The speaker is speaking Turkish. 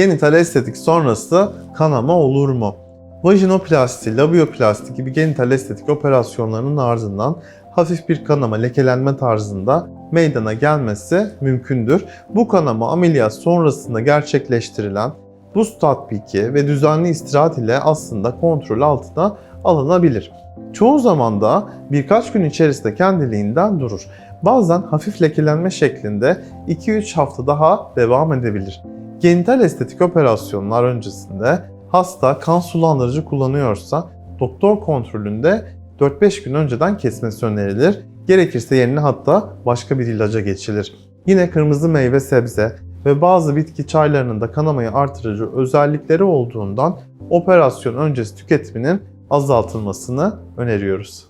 Genital estetik sonrası kanama olur mu? Vajinoplasti, labioplasti gibi genital estetik operasyonlarının ardından hafif bir kanama, lekelenme tarzında meydana gelmesi mümkündür. Bu kanama ameliyat sonrasında gerçekleştirilen buz tatbiki ve düzenli istirahat ile aslında kontrol altına alınabilir. Çoğu zaman da birkaç gün içerisinde kendiliğinden durur. Bazen hafif lekelenme şeklinde 2-3 hafta daha devam edebilir. Genital estetik operasyonlar öncesinde hasta kan sulandırıcı kullanıyorsa doktor kontrolünde 4-5 gün önceden kesmesi önerilir. Gerekirse yerine hatta başka bir ilaca geçilir. Yine kırmızı meyve sebze ve bazı bitki çaylarının da kanamayı artırıcı özellikleri olduğundan operasyon öncesi tüketiminin azaltılmasını öneriyoruz.